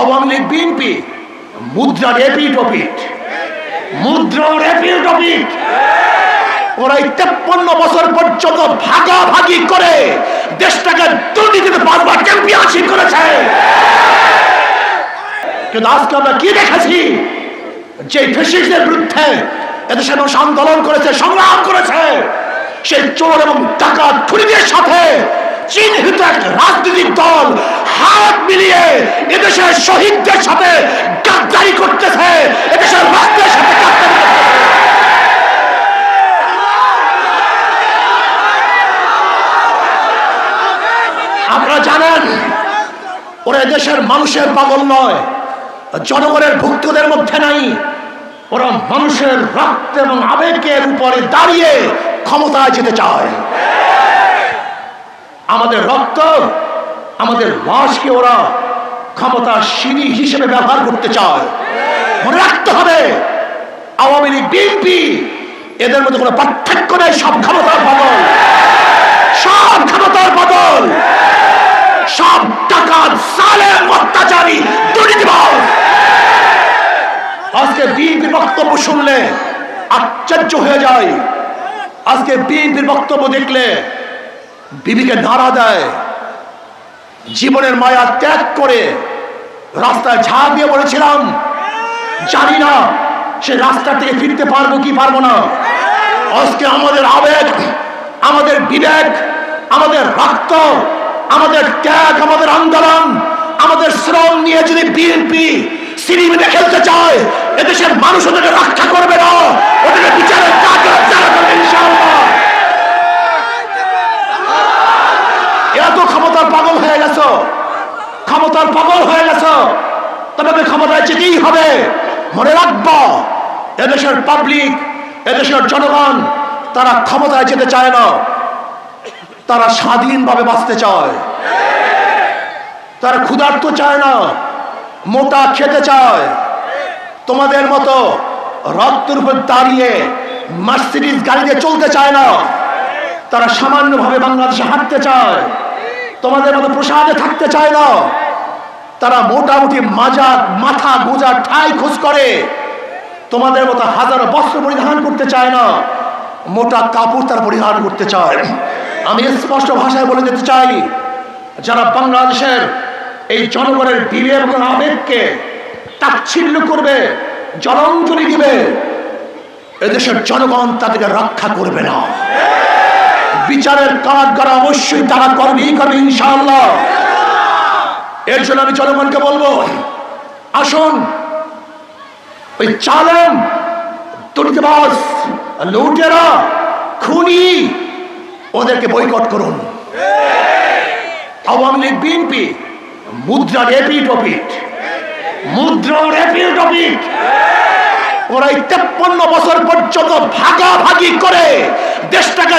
Awami League, BNP বছর পর্যন্ত ভাগাভাগি করে দেশটাকে দুর্নীতিতে পাঁচবার চ্যাম্পিয়নশিপ করেছে। কিন্তু আজকে আমরা কি দেখেছি? যে ফেসিস্টদের বিরুদ্ধে এদেশের মানুষ আন্দোলন করেছে, সংগ্রাম করেছে, সেই চোর এবং টাকা খুনিদের সাথে চিহ্নিত এক মিলিয়ে এদেশের শহীদদের সাথে গাদ্দারি করতেছে এদেশের রাষ্ট্রের সাথে আপনারা জানেন, ওরা দেশের মানুষের পাগল নয়, জনগণের ভুক্তদের মধ্যে নাই, ওরা মানুষের রক্ত এবং আবেগের উপরে দাঁড়িয়ে ক্ষমতায় যেতে চায়। আমাদের রক্ত, আমাদের লাশকে ওরা ক্ষমতার সিঁড়ি হিসেবে ব্যবহার করতে চায়। মনে রাখতে হবে, আওয়ামী লীগ, বিএনপি, এদের মধ্যে কোনো পার্থক্য নেই, সব ক্ষমতার বদল। সব ক্ষমতার বদল। সব টাকা সালেম অত্যাচারী দুর্নীতিবাজ। আজকে বিএনপির বক্তব্য শুনলে আশ্চর্য হয়ে যায়। আজকে বিএনপির বক্তব্য দেখলে বিবিকে নাড়া দেয়। জীবনের মায়া ত্যাগ করে রাস্তায় ঝাঁপ দিয়ে বলেছিলাম, জানি না সে রাস্তা থেকে ফিরতে পারব কি পারব না। আজকে আমাদের আবেগ, আমাদের বিবেক, আমাদের রক্ত, আমাদের ত্যাগ, আমাদের আন্দোলন, আমাদের শ্রম নিয়ে যদি বিএনপি সিনেমিতে খেলতে চায়, এদেশের মানুষ ওদেরকে রক্ষা করবে না ওদেরকে বিচারের কাজ যারা করবে ইনশাআল্লাহ এত ক্ষমতার পাগল হয়ে গেছো? ক্ষমতার পাগল হয়ে গেছো? তোমাকে ক্ষমতায় যেতেই হবে। মনে রাখব, এদেশের পাবলিক এদেশের জনগণ, তারা ক্ষমতায় যেতে চায় না। তারা স্বাধীনভাবে বাঁচতে চায়। তারা ক্ষুধার্ত চায় না, মোটা খেতে চায়। তোমাদের মতো রক্তের উপর দাঁড়িয়ে মার্সিডিজ গাড়িতে চলতে চায় না। তারা সামান্যভাবে বাংলাদেশে হাঁটতে চায়। তোমাদের মতো প্রসাদে থাকতে চায় না। তারা মোটামুটি মাজা মাথা, গোজা, ঠাই খোঁজ করে। তোমাদের মতো হাজারো বস্ত্র পরিধান করতে চায় না। মোটা কাপড় তারা পরিধান করতে চায়। আমি স্পষ্ট ভাষায় বলে যেতে চাই, যারা বাংলাদেশের এই জনগণের বিবেক এবং আবেগকে তাচ্ছিল্য করবে, জলাঞ্জলি দিবে, এদেশের জনগণ তাদেরকে রক্ষা করবে না। বিচারের কাজ করা অবশ্যই তারা করবেই করবে, ইনশাআল্লাহ। এর জন্য আমি জনগণকে বলব, আসুন, ওই চালম দুর্নীতিবাজ লুটেরা, খুনি, ওদেরকে বয়কট করুন। আওয়ামী লীগ, বিএনপি মুদ্রার এপিট ওপিট মুদ্রার এপিট ওপিট ওরা তেপ্পন্ন বছর পর্যন্ত ভাগাভাগি করে দেশটাকে